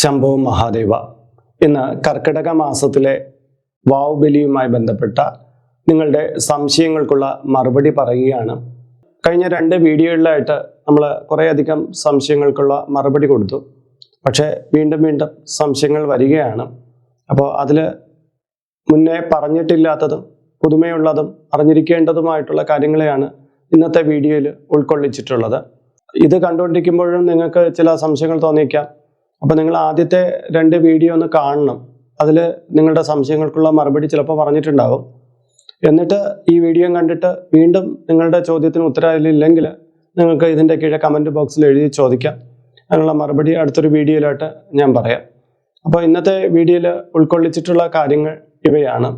ശംഭോ മഹാദേവ ഇന്ന് കർക്കിടക മാസത്തിലെ വാവുബലിയുമായി ബന്ധപ്പെട്ട നിങ്ങളുടെ സംശയങ്ങൾക്കുള്ള മറുപടി പറയുകയാണ്. കഴിഞ്ഞ രണ്ട് വീഡിയോകളിലായിട്ട് നമ്മൾ കുറേയധികം സംശയങ്ങൾക്കുള്ള മറുപടി കൊടുത്തു. പക്ഷേ വീണ്ടും വീണ്ടും സംശയങ്ങൾ വരികയാണ്. അപ്പോൾ അതിൽ മുന്നേ പറഞ്ഞിട്ടില്ലാത്തതും പുതുമയുള്ളതും അറിഞ്ഞിരിക്കേണ്ടതുമായിട്ടുള്ള കാര്യങ്ങളെയാണ് ഇന്നത്തെ വീഡിയോയിൽ ഉൾക്കൊള്ളിച്ചിട്ടുള്ളത്. ഇത് കണ്ടുകൊണ്ടിരിക്കുമ്പോഴും നിങ്ങൾക്ക് ചില സംശയങ്ങൾ തോന്നിയേക്കാം. അപ്പോൾ നിങ്ങൾ ആദ്യത്തെ രണ്ട് വീഡിയോ ഒന്ന് കാണണം. അതിൽ നിങ്ങളുടെ സംശയങ്ങൾക്കുള്ള മറുപടി ചിലപ്പോൾ പറഞ്ഞിട്ടുണ്ടാവും. എന്നിട്ട് ഈ വീഡിയോ കണ്ടിട്ട് വീണ്ടും നിങ്ങളുടെ ചോദ്യത്തിന് ഉത്തരവില്ലെങ്കിൽ നിങ്ങൾക്ക് ഇതിന്റെ കീഴെ കമന്റ് ബോക്സിൽ എഴുതി ചോദിക്കാം. അതിനുള്ള മറുപടി അടുത്തൊരു വീഡിയോയിലായിട്ട് ഞാൻ പറയാം. അപ്പോൾ ഇന്നത്തെ വീഡിയോയിൽ ഉൾക്കൊള്ളിച്ചിട്ടുള്ള കാര്യങ്ങൾ ഇവയാണ്.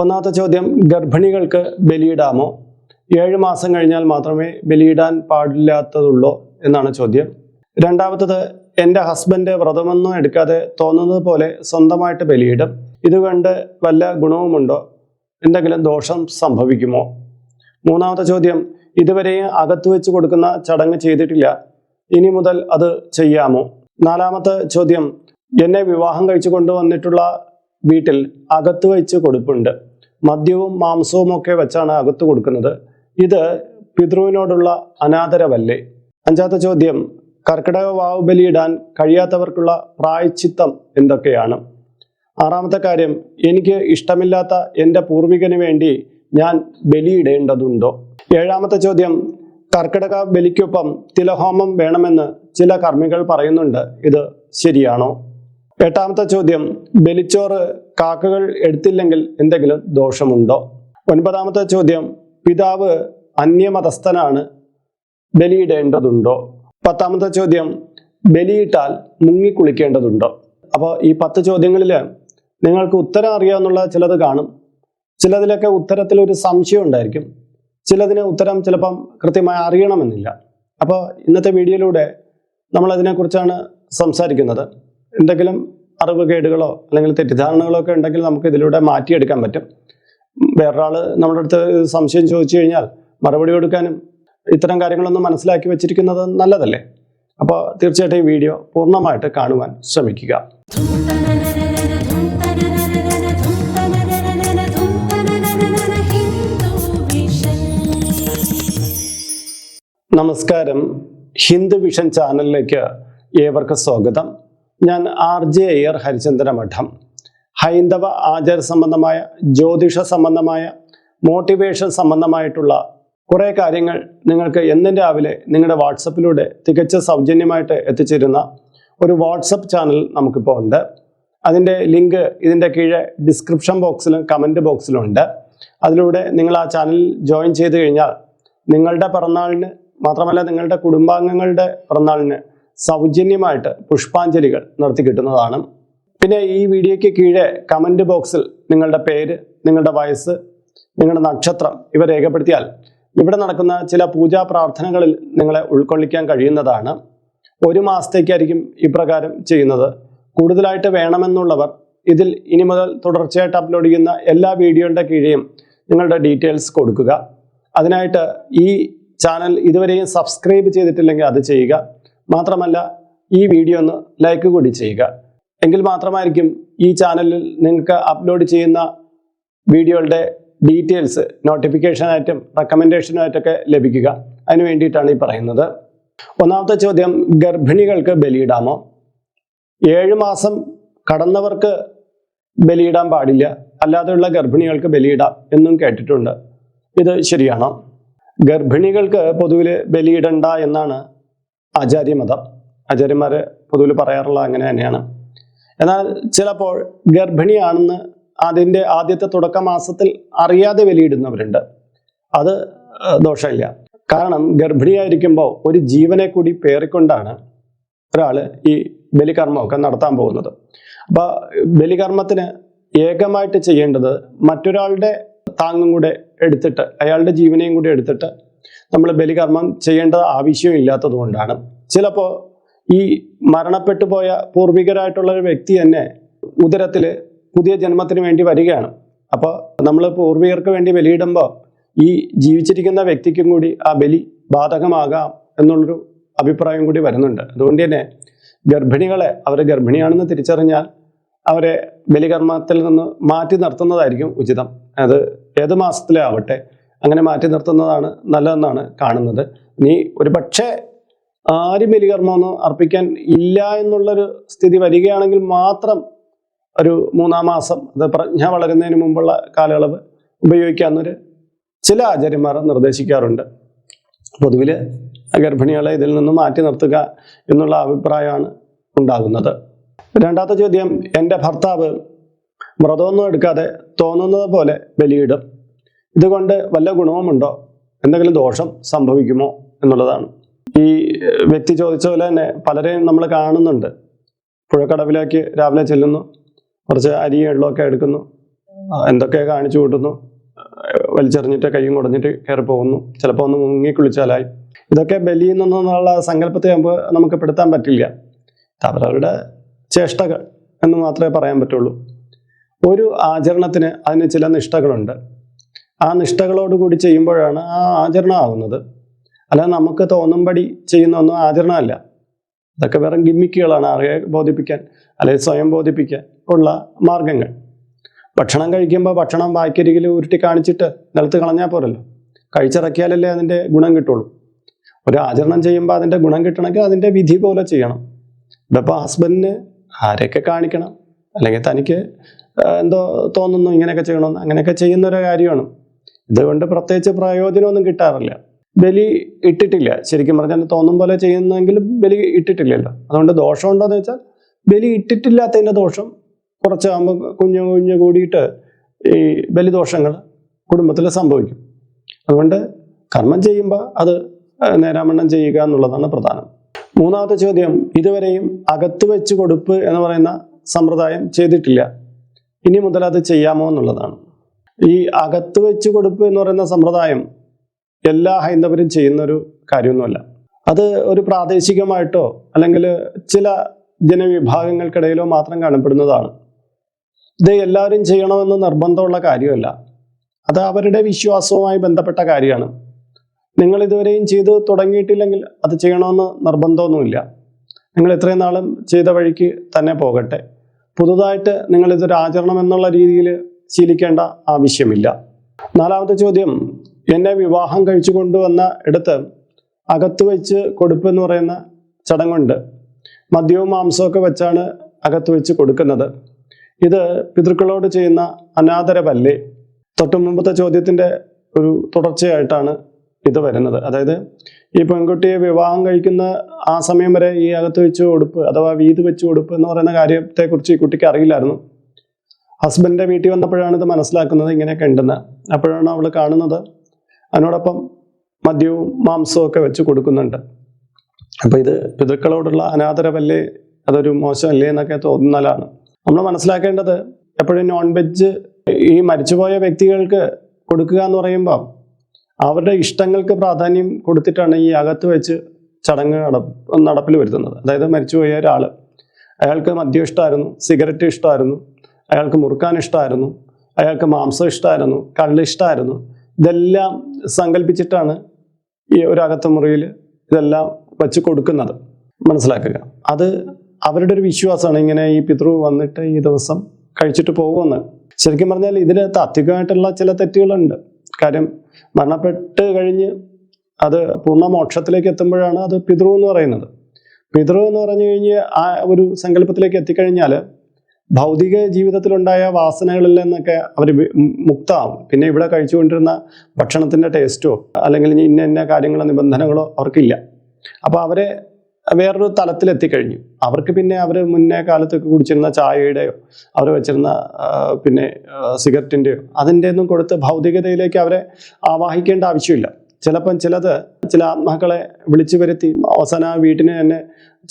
ഒന്നാമത്തെ ചോദ്യം ഗർഭിണികൾക്ക് ബലിയിടാമോ? ഏഴ് മാസം കഴിഞ്ഞാൽ മാത്രമേ ബലിയിടാൻ പാടില്ലാത്തതുള്ളൂ എന്നാണ് ചോദ്യം. രണ്ടാമത്തത് എന്റെ ഹസ്ബൻഡ് വ്രതമൊന്നും എടുക്കാതെ തോന്നുന്നത് പോലെ സ്വന്തമായിട്ട് ബലിയിടും. ഇതുകൊണ്ട് വല്ല ഗുണവുമുണ്ടോ? എന്തെങ്കിലും ദോഷം സംഭവിക്കുമോ? മൂന്നാമത്തെ ചോദ്യം ഇതുവരെയും അകത്ത് വെച്ച് കൊടുക്കുന്ന ചടങ്ങ് ചെയ്തിട്ടില്ല. ഇനി മുതൽ അത് ചെയ്യാമോ? നാലാമത്തെ ചോദ്യം എന്നെ വിവാഹം കഴിച്ചു കൊണ്ടുവന്നിട്ടുള്ള വീട്ടിൽ അകത്ത് വെച്ച് കൊടുപ്പുണ്ട്. മദ്യവും മാംസവും ഒക്കെ വെച്ചാണ് അകത്ത് കൊടുക്കുന്നത്. ഇത് പിതൃവിനോടുള്ള അനാദരവല്ലേ? അഞ്ചാമത്തെ ചോദ്യം കർക്കിടക വാവ് ബലിയിടാൻ കഴിയാത്തവർക്കുള്ള പ്രായച്ചിത്തം എന്തൊക്കെയാണ്? ആറാമത്തെ കാര്യം എനിക്ക് ഇഷ്ടമില്ലാത്ത എന്റെ പൂർവികന് വേണ്ടി ഞാൻ ബലിയിടേണ്ടതുണ്ടോ? ഏഴാമത്തെ ചോദ്യം കർക്കിടക ബലിക്കൊപ്പം തിലഹോമം വേണമെന്ന് ചില കർമ്മികൾ പറയുന്നുണ്ട്. ഇത് ശരിയാണോ? എട്ടാമത്തെ ചോദ്യം ബലിച്ചോറ് കാക്കകൾ എടുത്തില്ലെങ്കിൽ എന്തെങ്കിലും ദോഷമുണ്ടോ? ഒൻപതാമത്തെ ചോദ്യം പിതാവ് അന്യമതസ്ഥനാണ് ബലിയിടേണ്ടതുണ്ടോ? പത്താമത്തെ ചോദ്യം ബലിയിട്ടാൽ മുങ്ങിക്കുളിക്കേണ്ടതുണ്ടോ അപ്പോൾ ഈ പത്ത് ചോദ്യങ്ങളിൽ നിങ്ങൾക്ക് ഉത്തരം അറിയാമെന്നുള്ള ചിലത് കാണും. ചിലതിലൊക്കെ ഉത്തരത്തിൽ ഒരു സംശയം ഉണ്ടായിരിക്കും. ചിലതിന് ഉത്തരം ചിലപ്പം കൃത്യമായി അറിയണമെന്നില്ല. അപ്പോൾ ഇന്നത്തെ വീഡിയോയിലൂടെ നമ്മൾ അതിനെക്കുറിച്ചാണ് സംസാരിക്കുന്നത്. എന്തെങ്കിലും അറിവുകേടുകളോ അല്ലെങ്കിൽ തെറ്റിദ്ധാരണകളോ ഒക്കെ ഉണ്ടെങ്കിൽ നമുക്ക് ഇതിലൂടെ മാറ്റിയെടുക്കാൻ പറ്റും. വേറൊരാൾ നമ്മുടെ അടുത്ത് സംശയം ചോദിച്ചു കഴിഞ്ഞാൽ മറുപടി കൊടുക്കാനും ഇത്തരം കാര്യങ്ങളൊന്നും മനസ്സിലാക്കി വെച്ചിരിക്കുന്നത് നല്ലതല്ലേ? അപ്പോൾ തീർച്ചയായിട്ടും ഈ വീഡിയോ പൂർണമായിട്ട് കാണുവാൻ ശ്രമിക്കുക. നമസ്കാരം. ഹിന്ദു വിഷൻ ചാനലിലേക്ക് ഏവർക്കും സ്വാഗതം. ഞാൻ ആർ ജെ അയ്യർ ഹരിചന്ദ്ര മഠം ഹൈന്ദവ ആചാര സംബന്ധമായ ജ്യോതിഷ സംബന്ധമായ മോട്ടിവേഷൻ സംബന്ധമായിട്ടുള്ള കുറേ കാര്യങ്ങൾ നിങ്ങൾക്ക് എന്നും രാവിലെ നിങ്ങളുടെ വാട്സപ്പിലൂടെ തികച്ച സൗജന്യമായിട്ട് എത്തിച്ചിരുന്ന ഒരു വാട്സപ്പ് ചാനൽ നമുക്കിപ്പോൾ ഉണ്ട്. അതിന്റെ ലിങ്ക് ഇതിന്റെ കീഴെ ഡിസ്ക്രിപ്ഷൻ ബോക്സിലും കമന്റ് ബോക്സിലും ഉണ്ട്. അതിലൂടെ നിങ്ങൾ ആ ചാനൽ ജോയിൻ ചെയ്ത് കഴിഞ്ഞാൽ നിങ്ങളുടെ പിറന്നാളിന് മാത്രമല്ല നിങ്ങളുടെ കുടുംബാംഗങ്ങളുടെ പിറന്നാളിന് സൗജന്യമായിട്ട് പുഷ്പാഞ്ജലികൾ നടത്തി കിട്ടുന്നതാണ്. പിന്നെ ഈ വീഡിയോയ്ക്ക് കീഴെ കമന്റ് ബോക്സിൽ നിങ്ങളുടെ പേര് നിങ്ങളുടെ വയസ്സ് നിങ്ങളുടെ നക്ഷത്രം ഇവ രേഖപ്പെടുത്തിയാൽ ഇവിടെ നടക്കുന്ന ചില പൂജാ പ്രാർത്ഥനകളിൽ നിങ്ങളെ ഉൾക്കൊള്ളിക്കാൻ കഴിയുന്നതാണ്. ഒരു മാസത്തേക്കായിരിക്കും ഇപ്രകാരം ചെയ്യുന്നത്. കൂടുതലായിട്ട് വേണമെന്നുള്ളവർ ഇതിൽ ഇനി മുതൽ തുടർച്ചയായിട്ട് അപ്ലോഡ് ചെയ്യുന്ന എല്ലാ വീഡിയോയുടെ കീഴെയും നിങ്ങളുടെ ഡീറ്റെയിൽസ് കൊടുക്കുക. അതിനായിട്ട് ഈ ചാനൽ ഇതുവരെയും സബ്സ്ക്രൈബ് ചെയ്തിട്ടില്ലെങ്കിൽ അത് ചെയ്യുക. മാത്രമല്ല ഈ വീഡിയോ ഒന്ന് ലൈക്ക് കൂടി ചെയ്യുക. എങ്കിൽ മാത്രമായിരിക്കും ഈ ചാനലിൽ നിങ്ങൾക്ക് അപ്ലോഡ് ചെയ്യുന്ന വീഡിയോകളുടെ ഡീറ്റെയിൽസ് നോട്ടിഫിക്കേഷനായിട്ടും റെക്കമെൻഡേഷനായിട്ടൊക്കെ ലഭിക്കുക. അതിന് വേണ്ടിയിട്ടാണ് ഈ പറയുന്നത്. ഒന്നാമത്തെ ചോദ്യം ഗർഭിണികൾക്ക് ബലിയിടാമോ? ഏഴ് മാസം കടന്നവർക്ക് ബലിയിടാൻ പാടില്ല. അല്ലാതെയുള്ള ഗർഭിണികൾക്ക് ബലിയിടാം എന്നും കേട്ടിട്ടുണ്ട്. ഇത് ശരിയാണോ? ഗർഭിണികൾക്ക് പൊതുവിൽ ബലിയിടണ്ട എന്നാണ് ആചാര്യമതം. ആചാര്യന്മാർ പൊതുവിൽ പറയാറുള്ള അങ്ങനെ തന്നെയാണ്. എന്നാൽ ചിലപ്പോൾ ഗർഭിണിയാണെന്ന് അതിന്റെ ആദ്യത്തെ തുടക്ക മാസത്തിൽ അറിയാതെ ബലിയിടുന്നവരുണ്ട് അത് ദോഷമില്ല. കാരണം ഗർഭിണിയായിരിക്കുമ്പോൾ ഒരു ജീവനെ കൂടി പേറിക്കൊണ്ടാണ് ഒരാൾ ഈ ബലികർമ്മമൊക്കെ നടത്താൻ പോകുന്നത്. അപ്പോൾ ബലികർമ്മത്തിന് ഏകമായിട്ട് ചെയ്യേണ്ടത് മറ്റൊരാളുടെ താങ്ങും കൂടെ എടുത്തിട്ട് അയാളുടെ ജീവനെയും കൂടി എടുത്തിട്ട് നമ്മൾ ബലികർമ്മം ചെയ്യേണ്ട ആവശ്യം ഇല്ലാത്തത് കൊണ്ടാണ്. ചിലപ്പോൾ ഈ മരണപ്പെട്ടു പോയ പൂർവികരായിട്ടുള്ള ഒരു വ്യക്തി തന്നെ ഉദരത്തിൽ പുതിയ ജന്മത്തിന് വേണ്ടി വരികയാണ്. അപ്പോൾ നമ്മൾ പൂർവികർക്ക് വേണ്ടി ബലിയിടുമ്പോൾ ഈ ജീവിച്ചിരിക്കുന്ന വ്യക്തിക്കും കൂടി ആ ബലി ബാധകമാകാം എന്നുള്ളൊരു അഭിപ്രായം കൂടി വരുന്നുണ്ട്. അതുകൊണ്ട് തന്നെ ഗർഭിണികളെ അവർ ഗർഭിണിയാണെന്ന് തിരിച്ചറിഞ്ഞാൽ അവരെ ബലികർമ്മത്തിൽ നിന്ന് മാറ്റി നിർത്തുന്നതായിരിക്കും ഉചിതം. അത് ഏത് മാസത്തിലേ ആവട്ടെ അങ്ങനെ മാറ്റി നിർത്തുന്നതാണ് നല്ലതെന്നാണ് കാണുന്നത്. നീ ഒരു പക്ഷേ ആരും ബലികർമ്മമൊന്നും അർപ്പിക്കാൻ ഇല്ല എന്നുള്ളൊരു സ്ഥിതി വരികയാണെങ്കിൽ മാത്രം ഒരു മൂന്നാം മാസം അത് പ്രജ്ഞ വളരുന്നതിന് മുമ്പുള്ള കാലയളവ് ഉപയോഗിക്കാമെന്നൊരു ചില ആചാര്യന്മാർ നിർദ്ദേശിക്കാറുണ്ട്. പൊതുവിൽ ഗർഭിണികളെ ഇതിൽ നിന്ന് മാറ്റി നിർത്തുക എന്നുള്ള അഭിപ്രായമാണ് ഉണ്ടാകുന്നത്. രണ്ടാമത്തെ ചോദ്യം എന്റെ ഭർത്താവ് വ്രതമൊന്നും എടുക്കാതെ തോന്നുന്നത് പോലെ ബലിയിടും. ഇതുകൊണ്ട് വല്ല ഗുണവുമുണ്ടോ? എന്തെങ്കിലും ദോഷം സംഭവിക്കുമോ? എന്നുള്ളതാണ്. ഈ വ്യക്തി ചോദിച്ച പോലെ തന്നെ പലരെയും നമ്മൾ കാണുന്നുണ്ട്. പുഴക്കടവിലേക്ക് രാവിലെ ചെല്ലുന്നു. കുറച്ച് അരിയും വെള്ളമൊക്കെ എടുക്കുന്നു. എന്തൊക്കെ കാണിച്ചു കൂട്ടുന്നു? വലിച്ചെറിഞ്ഞിട്ട് കൈയും കുടഞ്ഞിട്ട് കയറി പോകുന്നു. ചിലപ്പോൾ ഒന്ന് മുങ്ങി കുളിച്ചാലായി. ഇതൊക്കെ ബലിയിൽ നിന്നുള്ള സങ്കല്പത്തെ നമുക്ക് നമുക്ക് പെടുത്താൻ പറ്റില്ല. അവരവരുടെ ചേഷ്ടകൾ എന്ന് മാത്രമേ പറയാൻ പറ്റുള്ളൂ. ഒരു ആചരണത്തിന് അതിന് ചില നിഷ്ഠകളുണ്ട്. ആ നിഷ്ഠകളോടുകൂടി ചെയ്യുമ്പോഴാണ് ആ ആചരണം ആകുന്നത് അല്ലാതെ നമുക്ക് തോന്നുംപടി ചെയ്യുന്ന ഒന്നും ആചരണമല്ല. ഇതൊക്കെ വെറും ഗിമ്മിക്കുകളാണ്. അറിയെ ബോധിപ്പിക്കാൻ അല്ലെങ്കിൽ സ്വയം ബോധിപ്പിക്കാൻ. ഉള്ള മാർഗങ്ങൾ. ഭക്ഷണം കഴിക്കുമ്പോൾ ഭക്ഷണം വായ്ക്കരികിൽ ഉരുട്ടി കാണിച്ചിട്ട് നിലത്ത് കളഞ്ഞാൽ പോരല്ലോ. കഴിച്ചിറക്കിയാലല്ലേ അതിന്റെ ഗുണം കിട്ടുള്ളൂ. ഒരു ആചരണം ചെയ്യുമ്പോൾ അതിന്റെ ഗുണം കിട്ടണമെങ്കിൽ അതിന്റെ വിധി പോലെ ചെയ്യണം. ഇതിപ്പോൾ ഹസ്ബൻഡിന് ആരെയൊക്കെ കാണിക്കണം? അല്ലെങ്കിൽ തനിക്ക് എന്തോ തോന്നുന്നു ഇങ്ങനെയൊക്കെ ചെയ്യണമെന്ന്. അങ്ങനെയൊക്കെ ചെയ്യുന്ന ഒരു കാര്യമാണ്. ഇതുകൊണ്ട് പ്രത്യേകിച്ച് പ്രയോജനമൊന്നും കിട്ടാറില്ല. ബലി ഇട്ടിട്ടില്ല. ശരിക്കും പറഞ്ഞാൽ തോന്നും പോലെ ചെയ്യുന്നെങ്കിലും ബലി ഇട്ടിട്ടില്ലല്ലോ. അതുകൊണ്ട് ദോഷമുണ്ടോ എന്ന് വെച്ചാൽ ബലി ഇട്ടിട്ടില്ലാത്തതിന്റെ ദോഷം കുറച്ചാകുമ്പോൾ കുഞ്ഞു കുഞ്ഞു കൂടിയിട്ട് ഈ ബലിദോഷങ്ങൾ കുടുംബത്തിൽ സംഭവിക്കും. അതുകൊണ്ട് കർമ്മം ചെയ്യുമ്പോൾ അത് നേരാമണ്ണം ചെയ്യുക എന്നുള്ളതാണ് പ്രധാനം. മൂന്നാമത്തെ ചോദ്യം ഇതുവരെയും അകത്ത് വെച്ച് കൊടുപ്പ് എന്ന് പറയുന്ന സമ്പ്രദായം ചെയ്തിട്ടില്ല. ഇനി മുതൽ അത് ചെയ്യാമോ എന്നുള്ളതാണ്. ഈ അകത്ത് വെച്ച് കൊടുപ്പ് എന്ന് പറയുന്ന സമ്പ്രദായം എല്ലാ ഹൈന്ദവരും ചെയ്യുന്ന ഒരു കാര്യമൊന്നുമല്ല. അത് ഒരു പ്രാദേശികമായിട്ടോ അല്ലെങ്കിൽ ചില ജനവിഭാഗങ്ങൾക്കിടയിലോ മാത്രം കാണപ്പെടുന്നതാണ്. ഇത് എല്ലാവരും ചെയ്യണമെന്ന് നിർബന്ധമുള്ള കാര്യമല്ല. അത് അവരുടെ വിശ്വാസവുമായി ബന്ധപ്പെട്ട കാര്യമാണ്. നിങ്ങൾ ഇതുവരെയും ചെയ്ത് തുടങ്ങിയിട്ടില്ലെങ്കിൽ അത് ചെയ്യണമെന്ന് നിർബന്ധമൊന്നുമില്ല. നിങ്ങൾ ഇത്രയും നാളും ചെയ്ത വഴിക്ക് തന്നെ പോകട്ടെ. പുതുതായിട്ട് നിങ്ങൾ ഇതൊരു ആചരണം എന്നുള്ള രീതിയിൽ ശീലിക്കേണ്ട ആവശ്യമില്ല. നാലാമത്തെ ചോദ്യം എന്നെ വിവാഹം കഴിച്ചു കൊണ്ടുവന്ന ഇടത്ത് അകത്ത് വെച്ച് കൊടുപ്പ് എന്ന് പറയുന്ന ചടങ്ങുണ്ട്. മദ്യവും മാംസമൊക്കെ വെച്ചാണ് അകത്ത് വെച്ച് കൊടുക്കുന്നത്. ഇത് പിതൃക്കളോട് ചെയ്യുന്ന അനാദരവല്ലേ? തൊട്ടു മുമ്പത്തെ ചോദ്യത്തിന്റെ ഒരു തുടർച്ചയായിട്ടാണ് ഇത് വരുന്നത്. അതായത് ഈ പെൺകുട്ടിയെ വിവാഹം കഴിക്കുന്ന ആ സമയം വരെ ഈ അകത്ത് വെച്ച് കൊടുപ്പ് അഥവാ വീത് വെച്ച് കൊടുപ്പ് എന്ന് പറയുന്ന കാര്യത്തെക്കുറിച്ച് ഈ കുട്ടിക്ക് അറിയില്ലായിരുന്നു. ഹസ്ബൻഡിന്റെ വീട്ടിൽ വന്നപ്പോഴാണ് ഇത് മനസ്സിലാക്കുന്നത് ഇങ്ങനെയൊക്കെ ഉണ്ടെന്ന്. അപ്പോഴാണ് അവൾ കാണുന്നത്. അതിനോടൊപ്പം മദ്യവും മാംസവും ഒക്കെ വെച്ച് കൊടുക്കുന്നുണ്ട്. അപ്പൊ ഇത് പിതൃക്കളോടുള്ള അനാദരവല്ലേ? അതൊരു മോശമല്ലേ എന്നൊക്കെ തോന്നുന്നതാണ്. നമ്മൾ മനസ്സിലാക്കേണ്ടത് എപ്പോഴും നോൺ വെജ് ഈ മരിച്ചുപോയ വ്യക്തികൾക്ക് കൊടുക്കുക എന്ന് പറയുമ്പോൾ അവരുടെ ഇഷ്ടങ്ങൾക്ക് പ്രാധാന്യം കൊടുത്തിട്ടാണ് ഈ അകത്ത് വെച്ച് ചടങ്ങ് നടപ്പിൽ വരുത്തുന്നത്. അതായത് മരിച്ചുപോയ ഒരാൾ അയാൾക്ക് മദ്യം ഇഷ്ടമായിരുന്നു സിഗരറ്റ് ഇഷ്ടമായിരുന്നു അയാൾക്ക് മുറുക്കാൻ ഇഷ്ടമായിരുന്നു അയാൾക്ക് മാംസം ഇഷ്ടമായിരുന്നു കള്ള് ഇഷ്ടമായിരുന്നു ഇതെല്ലാം സങ്കല്പിച്ചിട്ടാണ് ഈ ഒരു അകത്ത മുറിയിൽ ഇതെല്ലാം വെച്ച് കൊടുക്കുന്നത്. മനസ്സിലാക്കുക. അത് അവരുടെ ഒരു വിശ്വാസമാണ് ഇങ്ങനെ ഈ പിതൃ വന്നിട്ട് ഈ ദിവസം കഴിച്ചിട്ട് പോകുമെന്ന്. ശരിക്കും പറഞ്ഞാൽ ഇതിൽ താത്വികമായിട്ടുള്ള ചില തെറ്റുകളുണ്ട്. കാര്യം മരണപ്പെട്ട് കഴിഞ്ഞ് അത് പൂർണ മോക്ഷത്തിലേക്ക് എത്തുമ്പോഴാണ് അത് പിതൃ എന്ന് പറയുന്നത്. പിതൃ എന്ന് പറഞ്ഞു കഴിഞ്ഞ് ആ ഒരു സങ്കല്പത്തിലേക്ക് എത്തിക്കഴിഞ്ഞാൽ ഭൗതിക ജീവിതത്തിലുണ്ടായ വാസനകളിൽ നിന്നൊക്കെ അവർ മുക്തമാവും. പിന്നെ ഇവിടെ കഴിച്ചുകൊണ്ടിരുന്ന ഭക്ഷണത്തിന്റെ ടേസ്റ്റോ അല്ലെങ്കിൽ ഇനി ഇന്ന ഇന്ന കാര്യങ്ങളോ നിബന്ധനകളോ അവർക്കില്ല. അപ്പോൾ അവരെ വേറൊരു തലത്തിൽ എത്തിക്കഴിഞ്ഞു അവർക്ക് പിന്നെ അവർ മുന്നേ കാലത്തൊക്കെ കുടിച്ചിരുന്ന ചായയുടെയോ അവർ വെച്ചിരുന്ന പിന്നെ സിഗരറ്റിന്റെയോ അതിന്റെ ഒന്നും കൊടുത്ത് ഭൗതികതയിലേക്ക് അവരെ ആവാഹിക്കേണ്ട ആവശ്യമില്ല. ചിലപ്പം ചിലത് ചില ആത്മാക്കളെ വിളിച്ചു വരുത്തി അവസാന വീട്ടിന് തന്നെ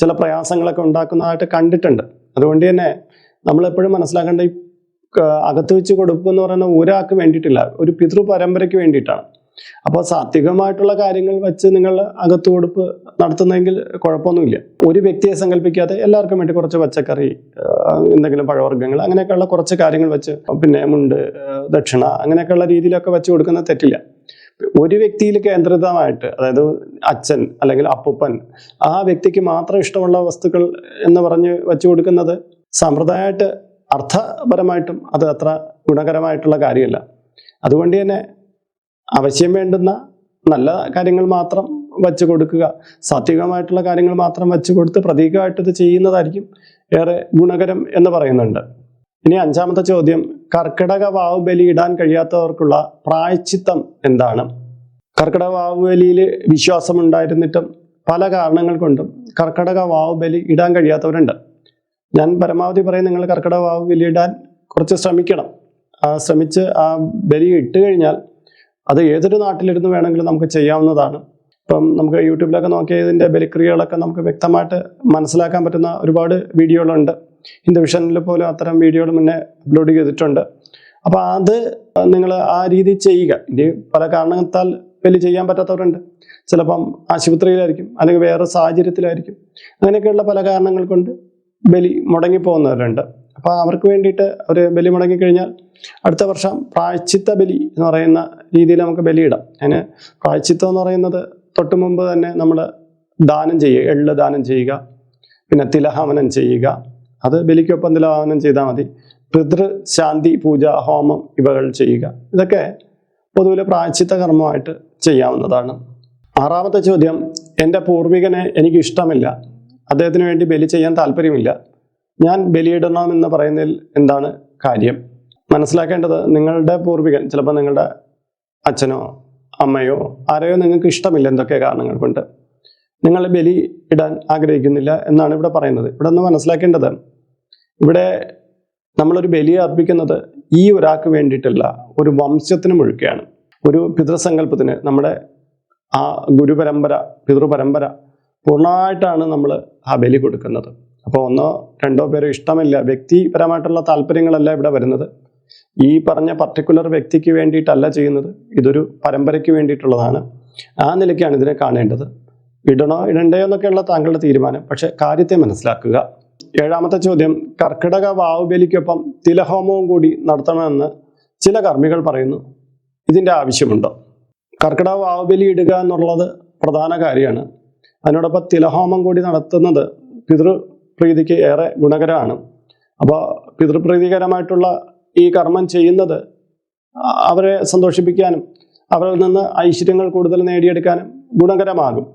ചില പ്രയാസങ്ങളൊക്കെ ഉണ്ടാക്കുന്നതായിട്ട് കണ്ടിട്ടുണ്ട്. അതുകൊണ്ട് തന്നെ നമ്മളെപ്പോഴും മനസ്സിലാക്കേണ്ട ഈ അകത്ത് വെച്ച് കൊടുക്കുമെന്ന് പറയുന്ന ഒരാൾക്ക് വേണ്ടിയിട്ടില്ല. ഒരു പിതൃ പരമ്പരയ്ക്ക് വേണ്ടിയിട്ടാണ്. അപ്പോൾ സാത്വികമായിട്ടുള്ള കാര്യങ്ങൾ വെച്ച് നിങ്ങൾ അകത്ത് കൊടുപ്പ് നടത്തുന്നെങ്കിൽ കുഴപ്പമൊന്നുമില്ല. ഒരു വ്യക്തിയെ സങ്കല്പിക്കാതെ എല്ലാവർക്കും വേണ്ടി കുറച്ച് പച്ചക്കറി എന്തെങ്കിലും പഴവർഗങ്ങൾ അങ്ങനെയൊക്കെയുള്ള കുറച്ച് കാര്യങ്ങൾ വെച്ച് പിന്നെ മുണ്ട് ദക്ഷിണ അങ്ങനെയൊക്കെയുള്ള രീതിയിലൊക്കെ വെച്ച് കൊടുക്കുന്നത് തെറ്റില്ല. ഒരു വ്യക്തിയിൽ കേന്ദ്രിതമായിട്ട് അതായത് അച്ഛൻ അല്ലെങ്കിൽ അപ്പൂപ്പൻ ആ വ്യക്തിക്ക് മാത്രം ഇഷ്ടമുള്ള വസ്തുക്കൾ എന്ന് പറഞ്ഞ് വെച്ചു കൊടുക്കുന്നത് സമ്പ്രദായമായിട്ട് അർത്ഥപരമായിട്ടും അത് അത്ര ഗുണകരമായിട്ടുള്ള കാര്യമല്ല. അതുകൊണ്ട് തന്നെ ആവശ്യം വേണ്ടുന്ന നല്ല കാര്യങ്ങൾ മാത്രം വച്ചു കൊടുക്കുക. സാത്വികമായിട്ടുള്ള കാര്യങ്ങൾ മാത്രം വച്ചു കൊടുത്ത് പ്രതീകമായിട്ട് ഇത് ചെയ്യുന്നതായിരിക്കും ഏറെ ഗുണകരം എന്ന് പറയുന്നുണ്ട്. ഇനി അഞ്ചാമത്തെ ചോദ്യം കർക്കിടക വാവ് ബലി ഇടാൻ കഴിയാത്തവർക്കുള്ള പ്രായച്ചിത്തം എന്താണ്? കർക്കിടക വാവ് ബലിയിൽ വിശ്വാസം ഉണ്ടായിരുന്നിട്ടും പല കാരണങ്ങൾ കൊണ്ടും കർക്കിടക വാവ് ബലി ഇടാൻ കഴിയാത്തവരുണ്ട്. ഞാൻ പരമാവധി പറയും നിങ്ങൾ കർക്കിടക വാവ് ബലി ഇടാൻ കുറച്ച് ശ്രമിക്കണം. ശ്രമിച്ച് ആ ബലി ഇട്ട് കഴിഞ്ഞാൽ അത് ഏതൊരു നാട്ടിലിരുന്ന് വേണമെങ്കിലും നമുക്ക് ചെയ്യാവുന്നതാണ്. ഇപ്പം നമുക്ക് യൂട്യൂബിലൊക്കെ നോക്കിയ ഇതിന്റെ ബലിക്രിയകളൊക്കെ നമുക്ക് വ്യക്തമായിട്ട് മനസ്സിലാക്കാൻ പറ്റുന്ന ഒരുപാട് വീഡിയോകളുണ്ട്. ഹിന്ദു വിഷനിൽ പോലും അത്തരം വീഡിയോകൾ മുന്നേ അപ്ലോഡ് ചെയ്തിട്ടുണ്ട്. അപ്പോൾ അത് നിങ്ങൾ ആ രീതി ചെയ്യുക. ഇനി പല കാരണത്താൽ ബലി ചെയ്യാൻ പറ്റാത്തവരുണ്ട്. ചിലപ്പം ആശുപത്രിയിലായിരിക്കും അല്ലെങ്കിൽ വേറെ സാഹചര്യത്തിലായിരിക്കും. അങ്ങനെയൊക്കെയുള്ള പല കാരണങ്ങൾ കൊണ്ട് ബലി മുടങ്ങിപ്പോകുന്നവരുണ്ട്. അപ്പോൾ അവർക്ക് വേണ്ടിയിട്ട് അവർ ബലി മുടങ്ങി കഴിഞ്ഞാൽ അടുത്ത വർഷം പ്രായച്ചിത്ത ബലി എന്ന് പറയുന്ന രീതിയിൽ നമുക്ക് ബലിയിടാം. അതിന് പ്രായച്ചിത്തം എന്ന് പറയുന്നത് തൊട്ട് മുമ്പ് തന്നെ നമ്മൾ ദാനം ചെയ്യുക എള്ള് ദാനം ചെയ്യുക പിന്നെ തിലഹവനം ചെയ്യുക. അത് ബലിക്കൊപ്പം തിലഹവനം ചെയ്താൽ മതി. പിതൃ ശാന്തി പൂജ ഹോമം ഇവകൾ ചെയ്യുക. ഇതൊക്കെ പൊതുവിലെ പ്രായച്ചിത്ത കർമ്മമായിട്ട് ചെയ്യാവുന്നതാണ്. ആറാമത്തെ ചോദ്യം എന്റെ പൂർവികനെ എനിക്ക് ഇഷ്ടമില്ല അദ്ദേഹത്തിന് വേണ്ടി ബലി ചെയ്യാൻ താല്പര്യമില്ല. ഞാൻ ബലിയിടണം എന്ന് പറയുന്നതിൽ എന്താണ് കാര്യം? മനസ്സിലാക്കേണ്ടത് നിങ്ങളുടെ പൂർവികൻ ചിലപ്പോൾ നിങ്ങളുടെ അച്ഛനോ അമ്മയോ ആരെയോ നിങ്ങൾക്ക് ഇഷ്ടമില്ല എന്തൊക്കെ കാരണങ്ങൾ കൊണ്ട്. നിങ്ങൾ ബലി ഇടാൻ ആഗ്രഹിക്കുന്നില്ല എന്നാണ് ഇവിടെ പറയുന്നത്. ഇവിടെ ഒന്ന് മനസ്സിലാക്കേണ്ടത് ഇവിടെ നമ്മളൊരു ബലി അർപ്പിക്കുന്നത് ഈ ഒരാൾക്ക് വേണ്ടിയിട്ടല്ല ഒരു വംശത്തിന് മുഴുക്കുകയാണ് ഒരു പിതൃസങ്കല്പത്തിന് നമ്മുടെ ആ ഗുരുപരമ്പര പിതൃപരമ്പര പൂർണമായിട്ടാണ് നമ്മൾ ആ ബലി കൊടുക്കുന്നത്. അപ്പോൾ ഒന്നോ രണ്ടോ പേരോ ഇഷ്ടമില്ല. വ്യക്തിപരമായിട്ടുള്ള താല്പര്യങ്ങളല്ല ഇവിടെ വരുന്നത്. ഈ പറഞ്ഞ പർട്ടിക്കുലർ വ്യക്തിക്ക് വേണ്ടിയിട്ടല്ല ചെയ്യുന്നത്. ഇതൊരു പരമ്പരയ്ക്ക് വേണ്ടിയിട്ടുള്ളതാണ്. ആ നിലയ്ക്കാണ് ഇതിനെ കാണേണ്ടത്. ഇടണോ ഇടണ്ടയോ എന്നൊക്കെയുള്ള താങ്കളുടെ തീരുമാനം. പക്ഷെ കാര്യത്തെ മനസ്സിലാക്കുക. ഏഴാമത്തെ ചോദ്യം കർക്കിടക വാവുബലിക്കൊപ്പം തിലഹോമവും കൂടി നടത്തണമെന്ന് ചില കർമ്മികൾ പറയുന്നു. ഇതിന്റെ ആവശ്യമുണ്ടോ? കർക്കിടക വാവുബലി ഇടുക എന്നുള്ളത് പ്രധാന കാര്യമാണ്. അതിനോടൊപ്പം തിലഹോമം കൂടി നടത്തുന്നത് പിതൃപ്രീതിക്ക് ഏറെ ഗുണകരമാണ്. അപ്പോൾ പിതൃപ്രീതികരമായിട്ടുള്ള ഈ കർമ്മം ചെയ്യുന്നത് അവരെ സന്തോഷിപ്പിക്കാനും അവരിൽ നിന്ന് ഐശ്വര്യങ്ങൾ കൂടുതൽ നേടിയെടുക്കാനും ഗുണകരമാകും.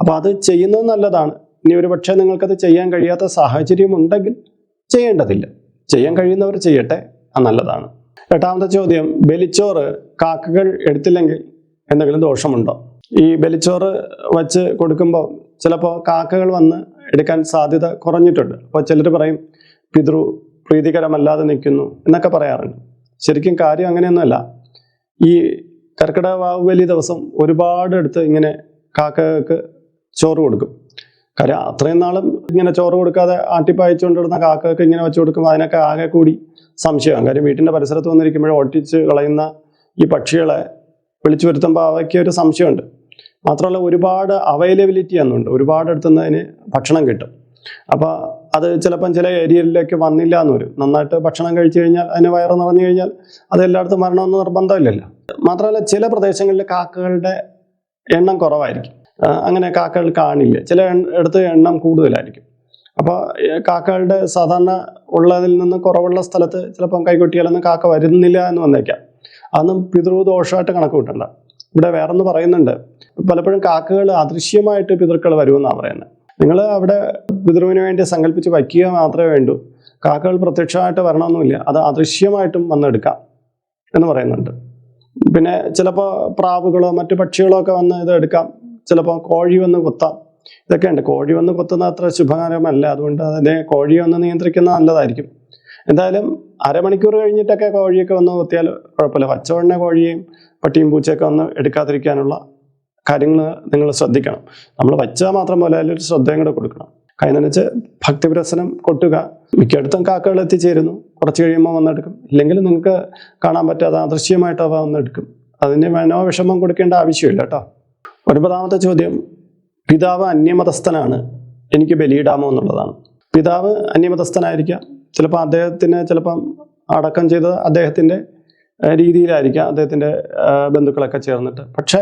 അപ്പോൾ അത് ചെയ്യുന്നത് നല്ലതാണ്. ഇനി ഒരു പക്ഷേ നിങ്ങൾക്കത് ചെയ്യാൻ കഴിയാത്ത സാഹചര്യം ഉണ്ടെങ്കിൽ ചെയ്യേണ്ടതില്ല. ചെയ്യാൻ കഴിയുന്നവർ ചെയ്യട്ടെ അത് നല്ലതാണ്. എട്ടാമത്തെ ചോദ്യം ബലിച്ചോറ് കാക്കകൾ എടുത്തില്ലെങ്കിൽ എന്തെങ്കിലും ദോഷമുണ്ടോ? ഈ ബലിച്ചോറ് വച്ച് കൊടുക്കുമ്പോൾ ചിലപ്പോൾ കാക്കകൾ വന്ന് എടുക്കാൻ സാധ്യത കുറഞ്ഞിട്ടുണ്ട്. അപ്പോൾ ചിലർ പറയും പിതൃ പ്രീതികരമല്ലാതെ നിൽക്കുന്നു എന്നൊക്കെ പറയാറുണ്ട്. ശരിക്കും കാര്യം അങ്ങനെയൊന്നുമല്ല. ഈ കർക്കിടക വാവുബലി ദിവസം ഒരുപാട് എടുത്ത് ഇങ്ങനെ കാക്കകൾക്ക് ചോറ് കൊടുക്കും. കാര്യം അത്രയും നാളും ഇങ്ങനെ ചോറ് കൊടുക്കാതെ ആട്ടിപ്പായച്ചുകൊണ്ടിരുന്ന കാക്കകൾക്ക് ഇങ്ങനെ വെച്ച് കൊടുക്കുമ്പോൾ അതിനൊക്കെ ആകെ കൂടി സംശയമാണ്. കാര്യം വീട്ടിന്റെ പരിസരത്ത് വന്നിരിക്കുമ്പോൾ ഓട്ടിച്ച് കളയുന്ന ഈ പക്ഷികളെ വിളിച്ചു വരുത്തുമ്പോൾ അവയ്ക്ക് ഒരു സംശയമുണ്ട്. മാത്രമല്ല ഒരുപാട് അവൈലബിലിറ്റി എന്നുണ്ട് ഒരുപാട് അടുത്തുനിന്ന് അതിന് ഭക്ഷണം കിട്ടും. അപ്പോൾ അത് ചിലപ്പം ചില ഏരിയയിലേക്ക് വന്നില്ല എന്ന് വരും നന്നായിട്ട് ഭക്ഷണം കഴിച്ചു കഴിഞ്ഞാൽ അതിന് വയറ് നിറഞ്ഞു കഴിഞ്ഞാൽ അത് എല്ലായിടത്തും വരണമെന്ന് നിർബന്ധമില്ലല്ലോ. മാത്രമല്ല ചില പ്രദേശങ്ങളിൽ കാക്കകളുടെ എണ്ണം കുറവായിരിക്കും. അങ്ങനെ കാക്കകൾ കാണില്ല. ചില എടുത്ത് എണ്ണം കൂടുതലായിരിക്കും. അപ്പോൾ കാക്കകളുടെ സാധാരണ ഉള്ളതിൽ നിന്ന് കുറവുള്ള സ്ഥലത്ത് ചിലപ്പം കൈകൊട്ടിയാലൊന്നും കാക്ക വരുന്നില്ല എന്ന് വന്നേക്കാം. അതൊന്നും പിതൃദോഷമായിട്ട് കണക്ക് കൂട്ടണ്ട. ഇവിടെ വേറൊന്ന് പറയുന്നുണ്ട്. പലപ്പോഴും കാക്കകൾ അദൃശ്യമായിട്ട് പിതൃക്കൾ വരുമെന്നാണ് പറയുന്നത്. നിങ്ങൾ അവിടെ പിതൃവിന് വേണ്ടി സങ്കല്പിച്ച് വയ്ക്കുക മാത്രമേ വേണ്ടൂ. കാക്കകൾ പ്രത്യക്ഷമായിട്ട് വരണമെന്നില്ല. അത് അദൃശ്യമായിട്ടും വന്നെടുക്കാം എന്ന് പറയുന്നുണ്ട്. പിന്നെ ചിലപ്പോൾ പ്രാവുകളോ മറ്റു പക്ഷികളോ ഒക്കെ വന്ന് ഇത് എടുക്കാം. ചിലപ്പോൾ കോഴി വന്ന് കൊത്താം. ഇതൊക്കെ ഉണ്ട് കോഴി വന്ന് കൊത്തുന്ന അത്ര ശുഭകരമല്ല. അതുകൊണ്ട് അതിനെ കോഴി വന്ന് നിയന്ത്രിക്കുന്നത് നല്ലതായിരിക്കും. എന്തായാലും അരമണിക്കൂർ കഴിഞ്ഞിട്ടൊക്കെ കോഴിയൊക്കെ വന്ന് നിർത്തിയാൽ കുഴപ്പമില്ല. പച്ചവണ്ണ കോഴിയും പട്ടിയും പൂച്ചയൊക്കെ വന്ന് എടുക്കാതിരിക്കാനുള്ള കാര്യങ്ങൾ നിങ്ങൾ ശ്രദ്ധിക്കണം. നമ്മൾ വച്ചാൽ മാത്രം പോലെ അതിലൊരു ശ്രദ്ധയും കൂടെ കൊടുക്കണം. കൈ ഭക്തി ഭക്തിപ്രസനം കൊട്ടുക. മിക്കയിടത്തും കാക്കകൾ എത്തിച്ചേരുന്നു. കുറച്ച് കഴിയുമ്പോൾ വന്നെടുക്കും. ഇല്ലെങ്കിൽ നിങ്ങൾക്ക് കാണാൻ പറ്റാതെ അദൃശ്യമായിട്ട് അവ വന്നെടുക്കും. അതിന് മനോവിഷമം കൊടുക്കേണ്ട ആവശ്യമില്ല കേട്ടോ. ഒൻപതാമത്തെ ചോദ്യം. പിതാവ് അന്യമതസ്ഥനാണ്. എനിക്ക് ബലിയിടാമോ എന്നുള്ളതാണ്. പിതാവ് അന്യമതസ്ഥനായിരിക്കാം. ചിലപ്പോൾ അദ്ദേഹത്തിന് ചിലപ്പം അടക്കം ചെയ്തത് അദ്ദേഹത്തിന്റെ രീതിയിലായിരിക്കാം അദ്ദേഹത്തിന്റെ ബന്ധുക്കളൊക്കെ ചേർന്നിട്ട്. പക്ഷേ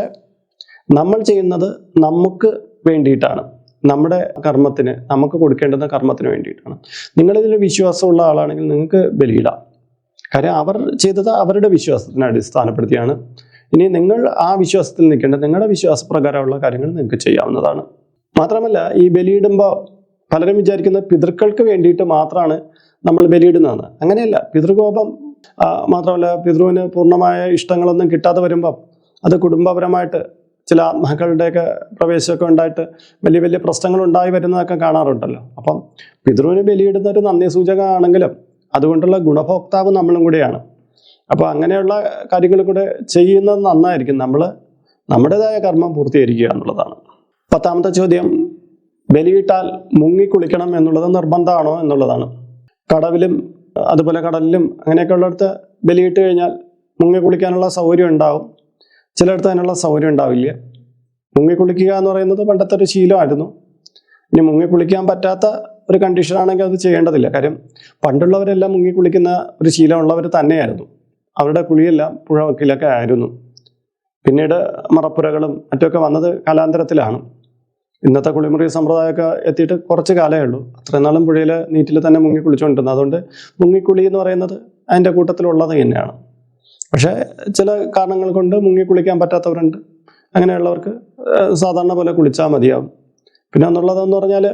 നമ്മൾ ചെയ്യുന്നത് നമുക്ക് വേണ്ടിയിട്ടാണ്. നമ്മുടെ കർമ്മത്തിന് നമുക്ക് കൊടുക്കേണ്ടുന്ന കർമ്മത്തിന് വേണ്ടിയിട്ടാണ്. നിങ്ങളിതിൽ വിശ്വാസമുള്ള ആളാണെങ്കിൽ നിങ്ങൾക്ക് ബലിയിടാം. കാര്യം അവർ ചെയ്തത് അവരുടെ വിശ്വാസത്തിനെ അടിസ്ഥാനപ്പെടുത്തിയാണ്. ഇനി നിങ്ങൾ ആ വിശ്വാസത്തിൽ നിൽക്കേണ്ട നിങ്ങളുടെ വിശ്വാസപ്രകാരമുള്ള കാര്യങ്ങൾ നിങ്ങൾക്ക് ചെയ്യാവുന്നതാണ്. മാത്രമല്ല ഈ ബലിയിടുമ്പോൾ പലരും വിചാരിക്കുന്നത് പിതൃക്കൾക്ക് വേണ്ടിയിട്ട് മാത്രമാണ് നമ്മൾ ബലിയിടുന്നതാണ്. അങ്ങനെയല്ല. പിതൃകോപം മാത്രമല്ല പിതൃവിന് പൂർണമായ ഇഷ്ടങ്ങളൊന്നും കിട്ടാതെ വരുമ്പം അത് കുടുംബപരമായിട്ട് ചില ആത്മാക്കളുടെയൊക്കെ പ്രവേശമൊക്കെ ഉണ്ടായിട്ട് വലിയ വലിയ പ്രശ്നങ്ങൾ ഉണ്ടായി വരുന്നതൊക്കെ കാണാറുണ്ടല്ലോ. അപ്പം പിതൃവിന് ബലിയിടുന്ന ഒരു നന്ദി സൂചകമാണെങ്കിലും അതുകൊണ്ടുള്ള ഗുണഭോക്താവ് നമ്മളും കൂടിയാണ്. അപ്പോൾ അങ്ങനെയുള്ള കാര്യങ്ങൾ കൂടെ ചെയ്യുന്നത് നന്നായിരിക്കും. നമ്മൾ നമ്മുടേതായ കർമ്മം പൂർത്തീകരിക്കുക എന്നുള്ളതാണ്. പത്താമത്തെ ചോദ്യം ബലിയിട്ടാൽ മുങ്ങിക്കുളിക്കണം എന്നുള്ളത് നിർബന്ധമാണോ എന്നുള്ളതാണ്. കടവിലും അതുപോലെ കടലിലും അങ്ങനെയൊക്കെ ഉള്ളിടത്ത് ബലിയിട്ട് കഴിഞ്ഞാൽ മുങ്ങി കുളിക്കാനുള്ള സൗകര്യം ഉണ്ടാവും. ചിലയിടത്ത് അതിനുള്ള സൗകര്യം ഉണ്ടാവില്ല. മുങ്ങി കുളിക്കുക എന്ന് പറയുന്നത് പണ്ടത്തെ ഒരു ശീലമായിരുന്നു. ഇനി മുങ്ങി കുളിക്കാൻ പറ്റാത്ത ഒരു കണ്ടീഷൻ ആണെങ്കിൽ അത് ചെയ്യേണ്ടതില്ല. കാര്യം പണ്ടുള്ളവരെല്ലാം മുങ്ങി കുളിക്കുന്ന ഒരു ശീലമുള്ളവർ തന്നെയായിരുന്നു. അവരുടെ കുളിയെല്ലാം പുഴവക്കിലൊക്കെ ആയിരുന്നു. പിന്നീട് മറപ്പുരകളും മറ്റുമൊക്കെ വന്നത് കാലാന്തരത്തിലാണ്. ഇന്നത്തെ കുളിമുറി സമ്പ്രദായമൊക്കെ എത്തിയിട്ട് കുറച്ച് കാലമേ ഉള്ളൂ. അത്രയും നാളും പുഴയിൽ നീറ്റിൽ തന്നെ മുങ്ങി കുളിച്ചുകൊണ്ടിരുന്നത് അതുകൊണ്ട് മുങ്ങിക്കുളി എന്ന് പറയുന്നത് അതിന്റെ കൂട്ടത്തിലുള്ളത് തന്നെയാണ്. പക്ഷേ ചില കാരണങ്ങൾ കൊണ്ട് മുങ്ങി കുളിക്കാൻ പറ്റാത്തവരുണ്ട്. അങ്ങനെയുള്ളവർക്ക് സാധാരണ പോലെ കുളിച്ചാൽ മതിയാവും. പിന്നെ എന്നുള്ളതെന്ന് പറഞ്ഞാൽ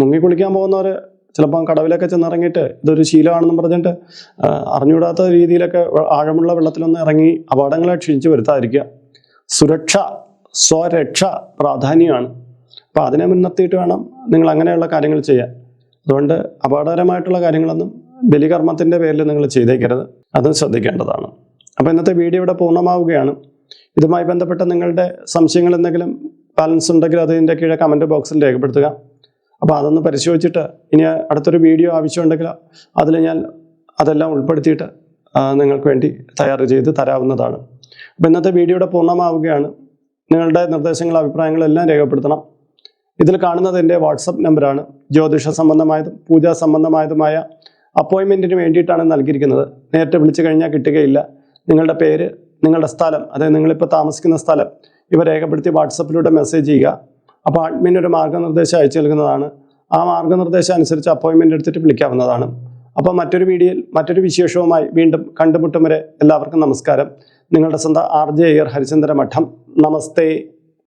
മുങ്ങി കുളിക്കാൻ പോകുന്നവർ ചിലപ്പം കടവിലൊക്കെ ചെന്നിറങ്ങിയിട്ട് ഇതൊരു ശീലമാണെന്ന് പറഞ്ഞിട്ട് അറിഞ്ഞുകൂടാത്ത രീതിയിലൊക്കെ ആഴമുള്ള വെള്ളത്തിലൊന്ന് ഇറങ്ങി അപകടങ്ങളെ ക്ഷണിച്ച് വരുത്താതിരിക്കുക. സുരക്ഷ സ്വരക്ഷ പ്രാധാന്യമാണ്. അപ്പോൾ അതിനെ മുൻനിർത്തിയിട്ട് വേണം നിങ്ങൾ അങ്ങനെയുള്ള കാര്യങ്ങൾ ചെയ്യാൻ. അതുകൊണ്ട് അപകടകരമായിട്ടുള്ള കാര്യങ്ങളൊന്നും ബലികർമ്മത്തിന്റെ പേരിൽ നിങ്ങൾ ചെയ്തേക്കരുത്. അതും ശ്രദ്ധിക്കേണ്ടതാണ്. അപ്പോൾ ഇന്നത്തെ വീഡിയോ ഇവിടെ പൂർണമാവുകയാണ്. ഇതുമായി ബന്ധപ്പെട്ട നിങ്ങളുടെ സംശയങ്ങൾ എന്തെങ്കിലും ബാലൻസ് ഉണ്ടെങ്കിൽ അതിന്റെ കീഴെ കമന്റ് ബോക്സിൽ രേഖപ്പെടുത്തുക. അപ്പോൾ അതൊന്ന് പരിശോധിച്ചിട്ട് ഇനി അടുത്തൊരു വീഡിയോ ആവശ്യമുണ്ടെങ്കിൽ അതിൽ ഞാൻ അതെല്ലാം ഉൾപ്പെടുത്തിയിട്ട് നിങ്ങൾക്ക് വേണ്ടി തയ്യാർ ചെയ്ത് തരാവുന്നതാണ്. അപ്പോൾ ഇന്നത്തെ വീഡിയോയുടെ പൂർണമാവുകയാണ്. നിങ്ങളുടെ നിർദ്ദേശങ്ങളും അഭിപ്രായങ്ങളും എല്ലാം രേഖപ്പെടുത്തണം. ഇതിൽ കാണുന്നത് എന്റെ വാട്സപ്പ് നമ്പറാണ്. ജ്യോതിഷ സംബന്ധമായതും പൂജാ സംബന്ധമായതുമായ അപ്പോയിൻമെന്റിന് വേണ്ടിയിട്ടാണ് നൽകിയിരിക്കുന്നത്. നേരിട്ട് വിളിച്ചു കഴിഞ്ഞാൽ കിട്ടുകയില്ല. നിങ്ങളുടെ പേര് നിങ്ങളുടെ സ്ഥലം അതായത് നിങ്ങളിപ്പോൾ താമസിക്കുന്ന സ്ഥലം ഇവ രേഖപ്പെടുത്തി വാട്സപ്പിലൂടെ മെസ്സേജ് ചെയ്യുക. അപ്പോൾ അഡ്മിൻ ഒരു മാർഗനിർദ്ദേശം അയച്ചു നൽകുന്നതാണ്. ആ മാർഗനിർദ്ദേശം അനുസരിച്ച് അപ്പോയിൻമെന്റ് എടുത്തിട്ട് വിളിക്കാവുന്നതാണ്. അപ്പോൾ മറ്റൊരു വീഡിയോയിൽ മറ്റൊരു വിശേഷവുമായി വീണ്ടും കണ്ടുമുട്ടും വരെ എല്ലാവർക്കും നമസ്കാരം. നിങ്ങളുടെ സ്വന്തം ആർ ജെ അയ്യർ ഹരിചന്ദ്ര മഠം. നമസ്തേ.